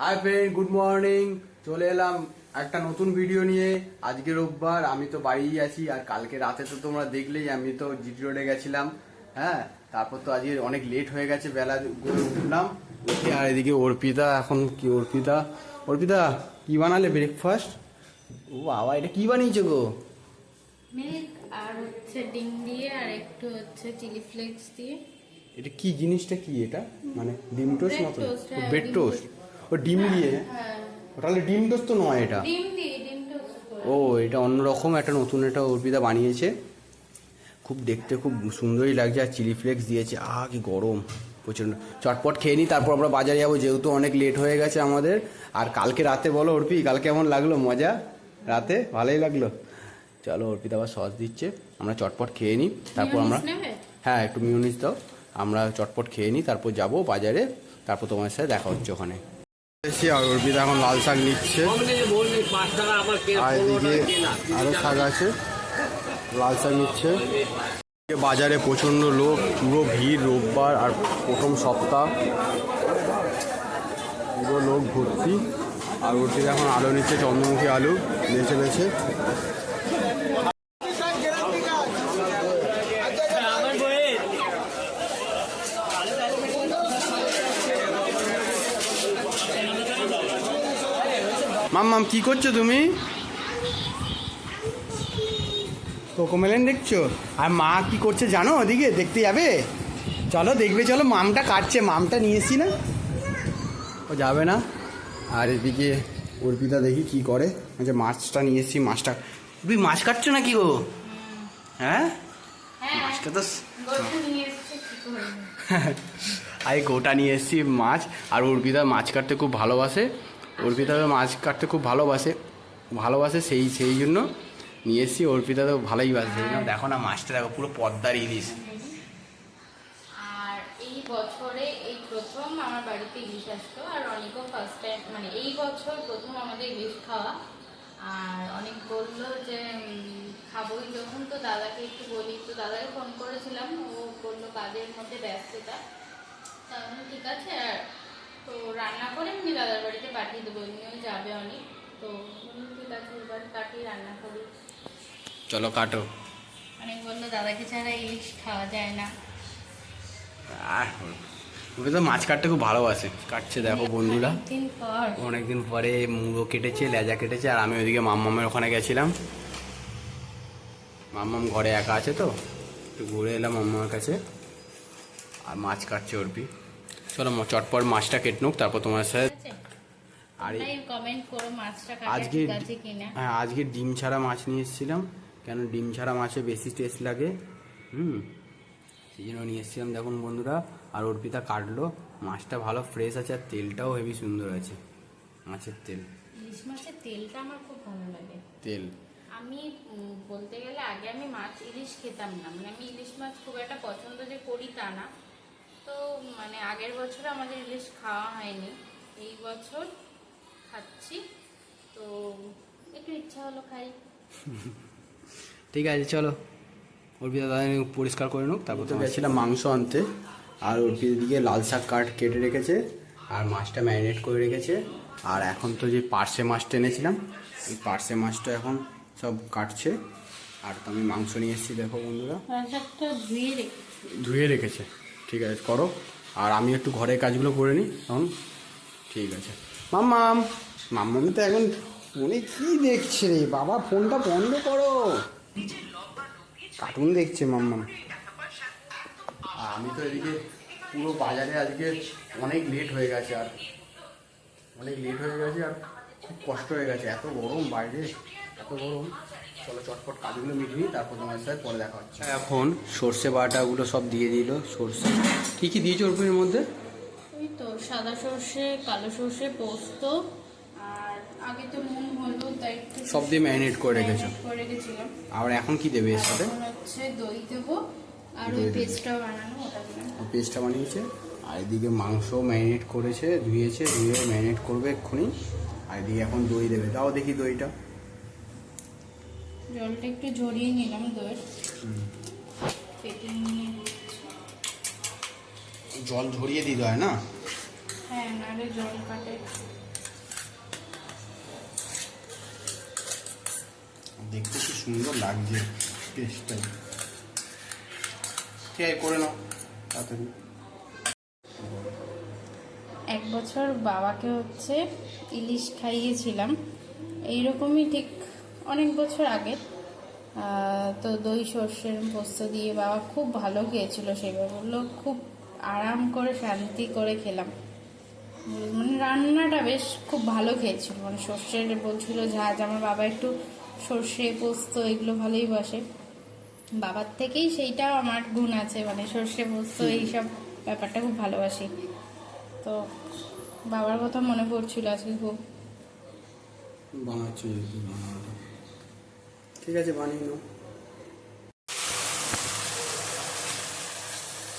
Hi friend good morning চলে এলাম একটা নতুন ভিডিও নিয়ে। আজকে রোববার আমি তো বাড়িই আছি আর কালকে রাতে তো তোমরা দেখলেই আমি তো জিটি রোডে গেছিলাম হ্যাঁ? তারপর তো আজকে অনেক লেট হয়ে গেছে বেলা উঠলাম উঠে আর এদিকে অর্পিতা এখন কি অর্পিতা? অর্পিতা কি বানালে ব্রেকফাস্ট ও বাবা এটা কি বানিয়েছো গো? মিল্ক আর হচ্ছে ডিম দিয়ে আর একটু হচ্ছে চিলি ফ্লেক্স দিয়ে। এটা কি জিনিসটা কি এটা? মানে ডিম টোস্ট মতো ব্রেড টোস্ট ও ডিম দিয়ে? হ্যাঁ তাহলে ডিম টোস্ট তো নয় এটা? ও এটা অন্যরকম একটা নতুন একটা অর্পিতা বানিয়েছে। খুব দেখতে খুব সুন্দরই লাগছে আর চিলি ফ্লেক্স দিয়েছে। আহ কি গরম। প্রচণ্ড চটপট খেয়ে নিই তারপর আমরা বাজারে যাব যেহেতু অনেক লেট হয়ে গেছে আমাদের। আর কালকে রাতে বলো অর্পি কালকে কেমন লাগল? মজা? রাতে? ভালোই লাগল? চলো অর্পিতা আবার সস দিচ্ছে। আমরা চটপট খেয়ে নিই তারপর আমরা হ্যাঁ একটু মিউনিস দাও। আমরা চটপট খেয়ে নিই তারপর যাব বাজারে। তারপর তোমার সাথে দেখা হচ্ছে ওখানে। আর অর্পিতা এখন লাল শাক নিচ্ছে। আর এদিকে আরও শাক আছে, লাল শাক নিচ্ছে। বাজারে প্রচণ্ড লোক, পুরো ভিড় রোববার আর প্রথম সপ্তাহ। পুরো লোক ভর্তি। আর ওর এখন আলু নিচ্ছে, চন্দ্রমুখী আলু বেছে বেছে মাম কি করছ তুমি? কোকোমেলেন দেখছ? আর মা কি করছে জানো ওদিকে? দেখতে যাবে? চলো দেখবে চলো মামটা কাটছে মামটা নিয়ে এসছি না? ও যাবে না? আর এদিকে অর্পিতা দেখি কি করে। আচ্ছা মাছটা নিয়ে এসছি মাছটা। তুই মাছ কাটছো নাকি গো? হ্যাঁ? মাছটা তো আমি গোটা নিয়ে এসেছি মাছ। আর অর্পিতা মাছ কাটতে খুব ভালোবাসে। অর্পিতা তো মাছ কাটতে খুব ভালোবাসে ভালোবাসে সেই সেই জন্য নিয়ে এসেছি অর্পিতা তো ভালোই বাসে। সেই দেখো না মাছটা দেখো পুরো পদ্মার ইলিশ। আর এই বছরে এই প্রথম আমার বাড়িতে ইলিশ আসতো আর অনেকও ফার্স্ট টাইম মানে এই বছর প্রথম আমাদের ইলিশ খাওয়া। আর অনেক বলল যে খাবোই যখন তো দাদাকে একটু বলি তো দাদাকে ফোন করেছিলাম ও বলল কাজের মধ্যে ব্যস্ততা। তাহলে ঠিক আছে আর তো রান্না করে এমনি দাদার বাড়িতে পাঠিয়ে দেবো এমনিও যাবে অনেক। তো ঠিক আছে এবার কাটি রান্না করি। চলো কাটো। অনেক বলল দাদাকে ছাড়া ইলিশ খাওয়া যায় না। আর মাছ কাটতে খুব ভালোবাসে। কাটছে দেখো বন্ধুরা। দিন অনেকদিন পরে মুড়ো কেটেছে লেজা কেটেছে আর আমি ওইদিকে মাম্মামের ওখানে গেছিলাম। মাম্মাম ঘরে একা আছে তো একটু ঘুরে এলাম মাম্মার কাছে। আর মাছ কাটছে অর্পি চলো চটপট মাছটা কেটে নোক তারপর তোমার সাথে আর আজকে হ্যাঁ আজকে ডিম ছাড়া মাছ নিয়ে এসেছিলাম কেন ডিম ছাড়া মাছে বেশি টেস্ট লাগে? হুম। সেই জন্য নিয়ে এসেছিলাম দেখুন বন্ধুরা আর অর্পিতা কাটলো। মাছটা ভালো ফ্রেশ আছে আর তেলটাও হেভি সুন্দর আছে মাছের তেল। ইলিশ মাছের তেলটা আমার খুব ভালো লাগে। তেল। আমি বলতে গেলে আগে আমি মাছ ইলিশ খেতাম না। মানে আমি ইলিশ মাছ খুব একটা পছন্দ যে করি তা না। তো মানে আগের বছর আমাদের ইলিশ খাওয়া হয়নি এই বছর খাচ্ছি। তো একটু ইচ্ছা হলো খাই। ঠিক আছে চলো। অর্পিতা দাদা পরিষ্কার করে নোক তারপর তো গেছিলাম মাংস আনতে আর অর্পিতা দিকে লাল শাক কাট কেটে রেখেছে আর মাছটা ম্যারিনেট করে রেখেছে। আর এখন তো যে পার্সে মাছটা এনেছিলাম এই পার্সে মাছটা এখন সব কাটছে। আর তো আমি মাংস নিয়ে এসেছি দেখো বন্ধুরা। ধুয়ে রেখেছে। ঠিক আছে, করো। আর আমি একটু ঘরের কাজগুলো করে নিই তখন ঠিক আছে। মাম্মাম মাম্মামি তো এখন ফোনে কি দেখছে রে? বাবা, ফোনটা বন্ধ করো। কার্টুন দেখছে মাম্মাম আমি তো এদিকে পুরো বাজারে আজকে অনেক লেট হয়ে গেছে আর। অনেক লেট হয়ে গেছে আর খুব কষ্ট হয়ে গেছে। এত গরম বাইরে, এত গরম। চলো চটপট কাজগুলো মিটিয়ে তারপর তোমার সাথে পরে দেখা হচ্ছে। এখন সর্ষে বাটাগুলো সব দিয়ে দিল সর্ষে। কি কি দিয়েছ ওর মধ্যে? ওই তো সাদা সর্ষে কালো সর্ষে পোস্ত আর আগে তো নুন হলুদ আর একটু সব দিয়ে marinate করে রেখেছো? marinate করে রেখেছিলাম। আর এখন কি দেবে এর সাথে? এখন হচ্ছে দই দেবো আর দই ওই পেস্টটা বানানো ওটা দিলাম পেস্টটা বানিয়েছে? আর এদিকে মাংস ম্যারিনেট করেছে ধুয়েছে ধুয়ে ম্যারিনেট করবে এক্ষুনি। আর এদিকে এখন দই দেবে। দাও দেখি দইটা। জলটা একটু ঝরিয়ে নিলাম দই নিয়ে জল ঝরিয়ে দিতে হয় না? হ্যাঁ নাহলে জল কাটে। দেখতে কি সুন্দর লাগছে টেস্টটা কে করে নাও তাড়াতাড়ি। এক বছর বাবাকে হচ্ছে ইলিশ খাইয়েছিলাম। এইরকমই ঠিক অনেক বছর আগে তো দই সর্ষের পোস্ত দিয়ে বাবা খুব ভালো খেয়েছিল সেবার বলল খুব আরাম করে শান্তি করে খেলাম। মানে রান্নাটা বেশ খুব ভালো খেয়েছিল। মানে সর্ষের বলছিল ঝাঁজ আমার বাবা একটু সর্ষে পোস্ত এগুলো ভালোই বসে। বাবার থেকেই সেইটাও আমার গুণ আছে মানে সর্ষে পোস্ত এইসব ব্যাপারটা খুব ভালোবাসি। তো বাবার কথা মনে পড়ছিল আজকে খুব। বানাচ্ছি ঠিক আছে বানিয়ে নাও।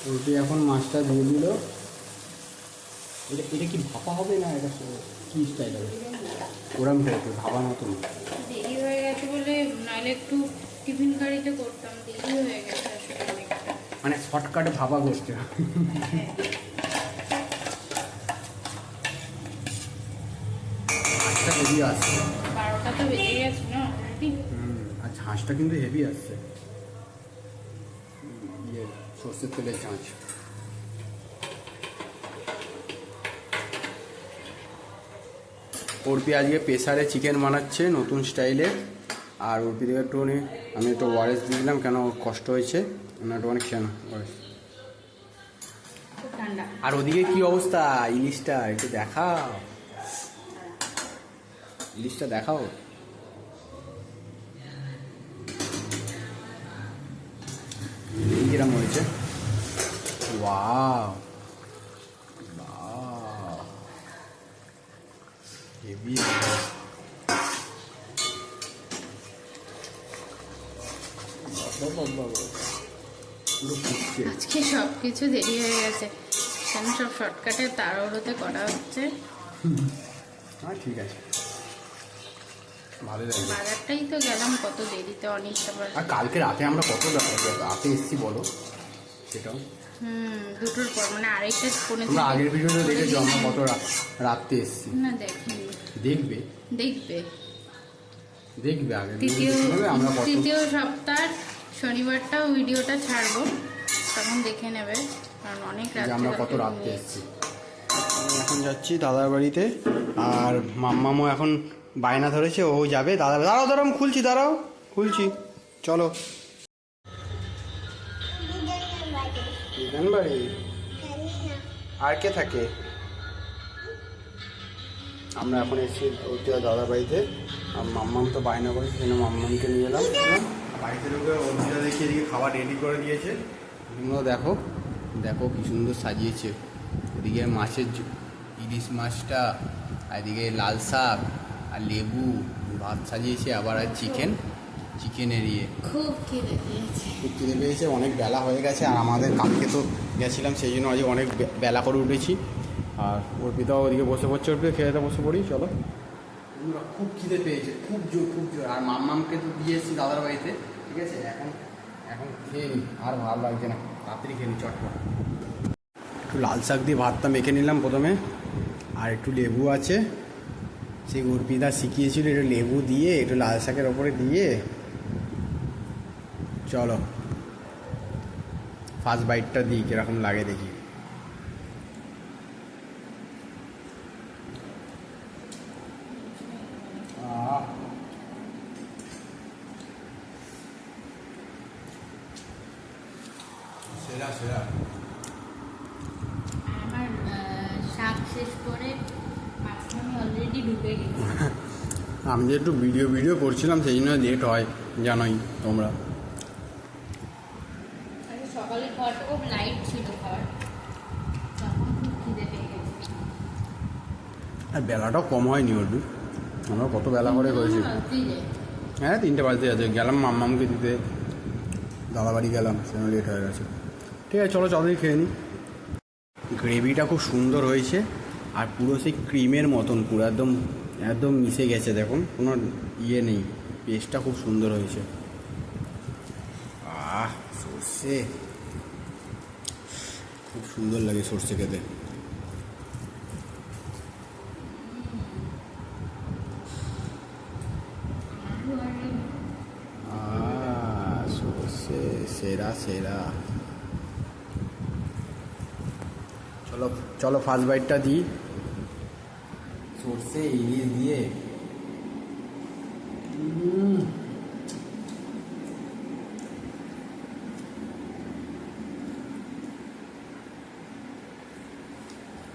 রুটি এখন মাছটা দিয়ে দিল। এটা এটা কি ভাপা হবে না এটা কি স্টাইল হবে? ওরম টাইপের ভাবা মতো দেরি হয়ে গেছে বলে নাহলে একটু টিফিন কারিতে করতাম দেরি হয়ে গেছে মানে শর্টকাটে ভাবা করছে। মাছটা হেভি আসছে বারোটা তো বেজে গেছে না ঝাঁঝটা কিন্তু হেভি আসছে। ইয়ে সর্ষের তেলের ঝাঁঝ অর্পি আজকে প্রেসারে চিকেন বানাচ্ছে নতুন স্টাইলে। আর অর্পি থেকে একটুখানি আমি একটু ওয়ারেস দিয়ে দিলাম কেন ওর কষ্ট হয়েছে। না একটুখানি খেয়ে না ওয়ারেস। আর ওদিকে কি অবস্থা? ইলিশটা একটু দেখাও। ইলিশটা দেখাও। এই কিরম হয়েছে। ওয়াও ওয়াও হেভি আজকে সব কিছু দেরি হয়ে গেছে। কেন সব শর্টকাটে তাড়াহুড়োতে করা হচ্ছে। হ্যাঁ ঠিক আছে। ভালো লাগবে বাজারটাই তো গেলাম কত দেরিতে অনেকটা আর কালকে রাতে আমরা কত রাতে এসেছি বলো সেটাও। হুম দুটোর পর মানে আরেকটা ফোনে তোমরা আগের ভিডিওতে দেখেছ আমরা কত এসেছি। না দেখিনি। দেখবে? দেখবে। দেখবে তৃতীয় আমরা তৃতীয় সপ্তাহ শনিবারটাও ভিডিওটা ছাড়বো তখন দেখে নেবে কারণ অনেক যে আমরা কত এসেছি। আমি এখন যাচ্ছি দাদার বাড়িতে আর মাম্মামও এখন বায়না ধরেছে, ও যাবে। দাদা দাঁড়াও দাঁড়াও খুলছি দাঁড়াও, খুলছি। চলো। আর কে থাকে? আমরা এখন এসেছি ওইটা দাদার বাড়িতে আর মাম্মাম তো বায়না করেছে সেজন্য মাম্মামকে নিয়ে এলাম। বাড়িতে ঢুকে অর্পিতা দেখি এদিকে খাবার রেডি করে দিয়েছে। তোমরা দেখো দেখো কি সুন্দর সাজিয়েছে। ওদিকে মাছের ইলিশ মাছটা, আর এদিকে লাল শাক। আর লেবু ভাত সাজিয়েছে আবার আর চিকেন চিকেনের ইয়ে। খুব খিদে পেয়েছে। খুব খিদে পেয়েছে অনেক বেলা হয়ে গেছে আর আমাদের কালকে তো গেছিলাম সেই জন্য আজকে অনেক বেলা করে উঠেছি। আর অর্পিতাও ওদিকে বসে পড়ছে অর্পিতা খেয়ে বসে পড়ি চলো। খুব খিদে পেয়েছে খুব জোর খুব জোর। আর মাম্মামকে তো দিয়ে এসেছি দাদার বাড়িতে ঠিক আছে? এখন এখন খেয়ে নি আর ভালো লাগছে না। তাড়াতাড়ি খেয়ে নি চটপট। একটু লাল শাক দিয়ে ভাতটা মেখে নিলাম প্রথমে আর একটু লেবু আছে। সেই অর্পিতা শিখিয়েছিল একটু লেবু দিয়ে একটু লাল শাকের ওপরে দিয়ে। চলো। ফার্স্ট বাইটটা দিই, কীরকম লাগে দেখি। শাক শেষ করে অলরেডি ঢুকে গেছি। আমি যে একটু ভিডিও ভিডিও করছিলাম সেই জন্য লেট হয় জানোই তোমরা। সকালে খাওয়াটা খুব লাইট ছিল আর বেলাটাও কম হয়নি ওর আমরা কত বেলা করে করেছি হ্যাঁ তিনটে বাজতে আছে। গেলাম মাম্মামকে দিতে। দাদা বাড়ি গেলাম সেখানে লেট হয়ে গেছে। ঠিক আছে চলো চাঁদি খেয়ে নিই গ্রেভিটা খুব সুন্দর হয়েছে। আর পুরো সেই ক্রিমের মতন, পুরো একদম একদম মিশে গেছে, দেখুন, কোনো ইয়ে নেই। পেস্টটা খুব সুন্দর হয়েছে। আহ, সর্ষে। খুব সুন্দর লাগে সর্ষে খেতে। সেরা সেরা। চলো চলো ফার্স্ট বাইটটা দিই। সর্ষে ইলিশ দিয়ে।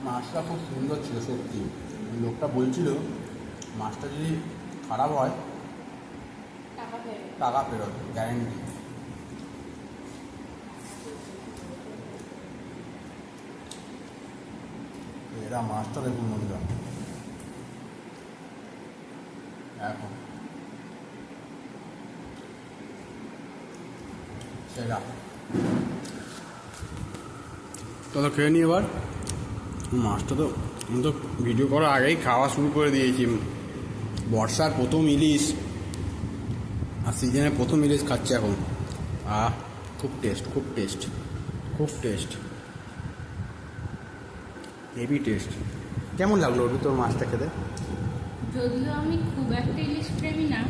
মাছটা খুব সুন্দর ছিল সত্যি। লোকটা বলছিল মাছটা যদি খারাপ হয় টাকা ফেরত। টাকা ফেরত গ্যারেন্টি এরা মাছটা দেখুন বন্ধুরা এখন। সেরা তো খেয়ে নি এবার? মাছটা তো, আমি তো ভিডিও করার আগেই খাওয়া শুরু করে দিয়েছি। বর্ষার প্রথম ইলিশ, আর সিজনের প্রথম ইলিশ খাচ্ছে এখন। আহ, খুব টেস্ট খুব টেস্ট খুব টেস্ট হেভি টেস্ট কেমন লাগল ওর তোর মাছটা খেতে? যদিও আমি খুব একটা ইলিশ প্রেমী না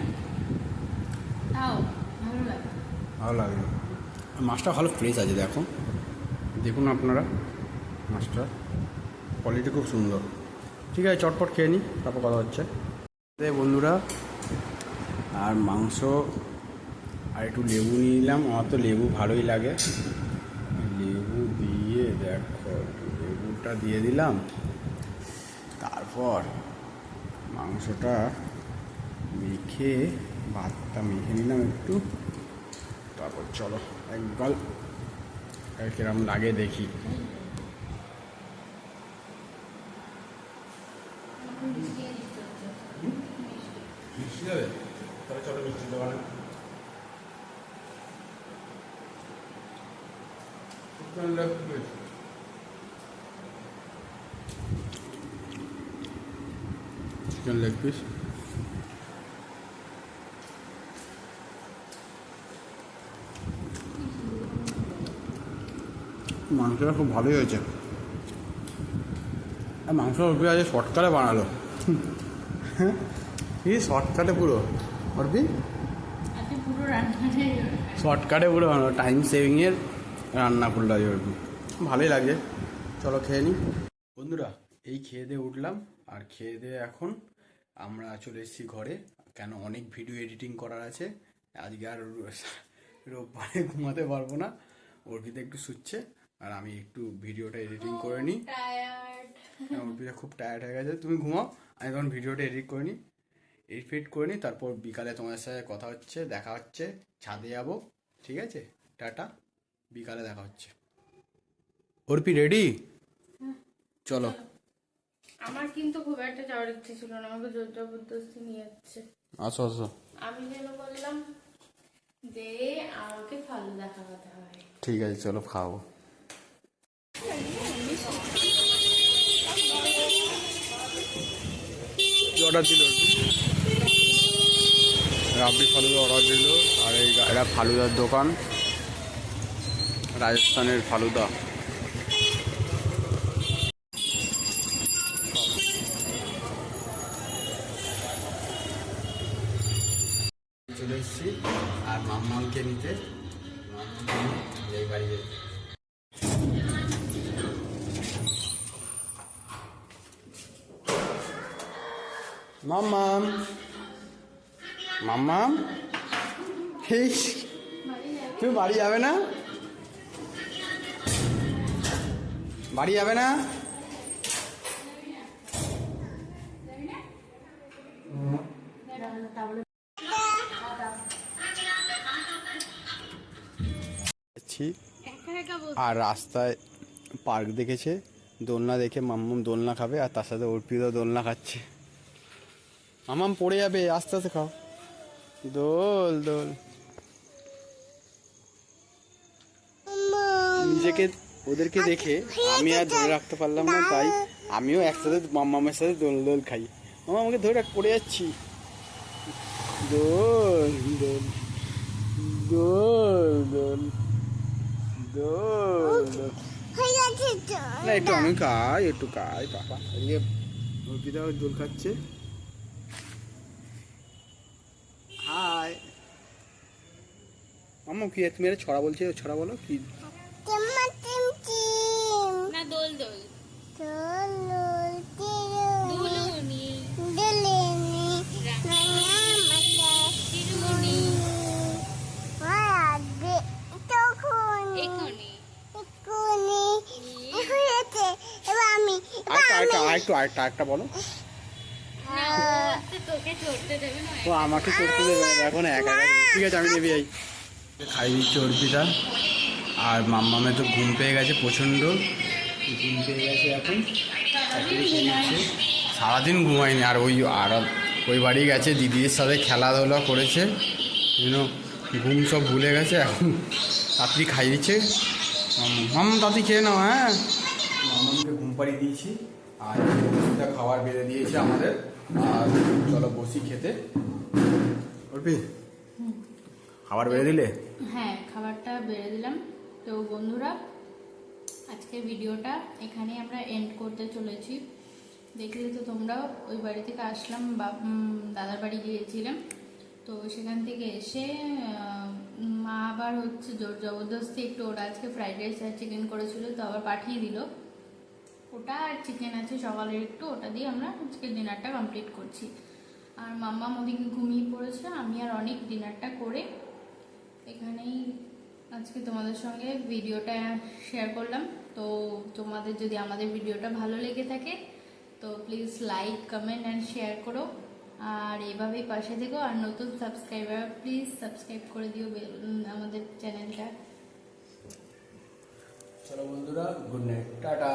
তাও ভালো লাগে। ভালো লাগে। মাছটা ভালো ফ্রেশ আছে দেখো। দেখুন আপনারা। মাছটা কোয়ালিটি খুব সুন্দর। ঠিক আছে চটপট খেয়ে নিই তারপর কথা হচ্ছে। বন্ধুরা আর মাংস আর একটু লেবু নিয়ে নিলাম। আমার তো লেবু ভালোই লাগে। লেবু দিয়ে দেখো লেবুটা দিয়ে দিলাম। তারপর মাংসটা মেখে, ভাতটা মেখে নিলাম একটু। তারপর চলো একবার কিরম লাগে দেখি মিষ্টি দেবে তাহলে চলো মিষ্টি দোকানে চিকেন লেগ পিস মাংসটা খুব ভালোই হয়েছে। আর মাংস অর্পি আজ শর্টকাটে বানালো। কি শর্টকাটে পুরো? অর্পি? শর্টকাটে পুরো বানালো। টাইম সেভিংয়ের রান্না করল আজ অর্পি। ভালোই লাগে চলো খেয়ে নিই বন্ধুরা এই খেয়ে দিয়ে উঠলাম। আর খেয়ে দিয়ে এখন আমরা চলে এসেছি ঘরে। কেন? অনেক ভিডিও এডিটিং করার আছে। আজকে আর রোববারে ঘুমাতে পারব না। অর্পিতা একটু শুচ্ছে আর আমি একটু ভিডিওটা এডিটিং করে নিই। হ্যাঁ, অর্পিতা খুব টায়ার্ড হয়ে গেছে। তুমি ঘুমাও আমি তখন ভিডিওটা এডিট করে নিই। এডিট ফিট করে নিই তারপর বিকালে তোমার সাথে কথা হচ্ছে দেখা হচ্ছে ছাদে যাব ঠিক আছে? টাটা বিকালে দেখা হচ্ছে। অর্পি রেডি চলো। আমার কিন্তু খুব একটা যাওয়ার ইচ্ছে ছিল না আমাকে জোর জবরদস্তি নিয়ে যাচ্ছে। আসো আসো। আমি যেন বললাম যে আমাকে ফালুদা খাওয়াতে হয়। ঠিক আছে চলো খাব অর্ডার দিল? রাবড়ি ফালুদা অর্ডার দিল আর এই এটা ফালুদার দোকান রাজস্থানের ফালুদা। নিয়ে বাড়ি যেতে মাম্মাম তুমি বাড়ি যাবে না? বাড়ি যাবে না? যাচ্ছি একা একা বল আর রাস্তায় পার্ক দেখেছে। দোলনা দেখে মাম্মাম দোলনা খাবে আর তার সাথে অর্পিতও দোলনা খাচ্ছে। মাম্মাম পড়ে যাবে আস্তে আস্তে খাও। দোল দোল। নিজেকে ওদেরকে দেখে আমি আর ধরে রাখতে পারলাম না তাই আমিও একসাথে মাম্মামের সাথে দোল দোল খাই। মামা আমাকে ধরে রাখ পড়ে যাচ্ছি। দোল দোল। দোল দোল। না একটু আমি খাই একটু খাই এদিকে অর্পিতাও দোল খাচ্ছে হাই আমার কি তুমি ছড়া বলছে ছড়া বলো কি? আরেকটা আরেকটা আরেকটু আরেকটা আরেকটা বলো। ও তো চড়তে দেবে আমাকে এখন একা একা। ঠিক আছে আমি নেবে যাই। খাই দিচ্ছি অর্পিতা আর মাম্মামে তো ঘুম পেয়ে গেছে প্রচণ্ড। ঘুম পেয়ে গেছে এখন। সারাদিন ঘুমায়নি আর ওই আর ওই বাড়ি গেছে দিদির সাথে খেলাধুলা করেছে। ইউনো ঘুম সব ভুলে গেছে এখন তাড়াতাড়ি খাই দিচ্ছে। মাম তাড়াতাড়ি খেয়ে নাও হ্যাঁ। মামাকে ঘুম পাড়িয়ে দিয়েছি। আর ওষুধটা খাবার বেড়ে দিয়েছে আমাদের। আর চলো বসি খেতে। অর্পি খাবার বেড়ে দিলে? হ্যাঁ খাবারটা বেড়ে দিলাম। তো বন্ধুরা আজকে ভিডিওটা এখানে আমরা এন্ড করতে চলেছি। দেখলে তো তোমরাও ওই বাড়ি থেকে আসলাম বা দাদার বাড়ি গিয়েছিলাম। তো সেখান থেকে এসে মা আবার হচ্ছে জোর জবরদস্তি একটু ওরা আজকে ফ্রাইড রাইস আর চিকেন করেছিল তো আবার পাঠিয়ে দিল। ওটা আর চিকেন আছে, সকালের একটু, ওটা দিয়ে আমরা আজকে ডিনারটা কমপ্লিট করছি। আর মাম্মা ওদিকে ঘুমিয়ে পড়েছে, আমি আর অনেক ডিনারটা করে এখানেই আজকে তোমাদের সঙ্গে ভিডিওটা শেয়ার করলাম। তো তোমাদের যদি আমাদের ভিডিওটা ভালো লেগে থাকে, তো please like comment and share করো। আর এভাবেই পাশে থেকো। আর নতুন সাবস্ক্রাইবার প্লিজ সাবস্ক্রাইব করে দিও আমাদের চ্যানেলটা চলো বন্ধুরা গুড নাইট টাটা।